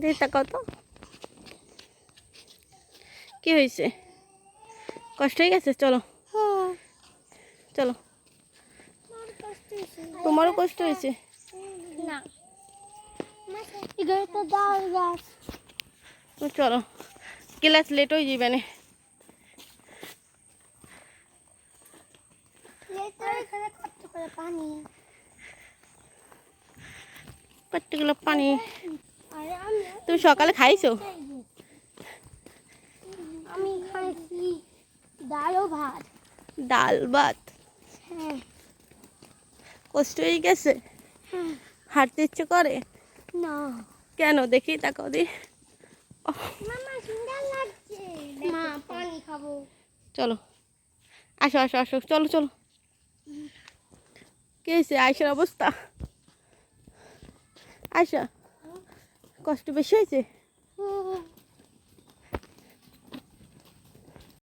দেখি তাকাও তো কি হয়েছে কষ্ট হয়ে গেছে? চলো। হ্যাঁ। চলো। তোমারও কষ্ট হয়েছে চলো। ক্লাস লেট হয়ে যাবে না। কতগুলো পানি? তুমি সকালে খাইছো? আমি খাইছি ডাল ও ভাত। ডাল ভাত? হ্যাঁ। কষ্ট হয়ে গেছে? হ্যাঁ। হাঁটতে ইচ্ছে করে? না। কেন? দেখি তাকাও দি। মামা সুন্দর লাগছে। মা। পানি খাব। চলো। আসো আসো আসো। চলো চলো। কে হয়েছে আয়সার অবস্থা? আয়সা। কষ্ট বেশি হয়েছে?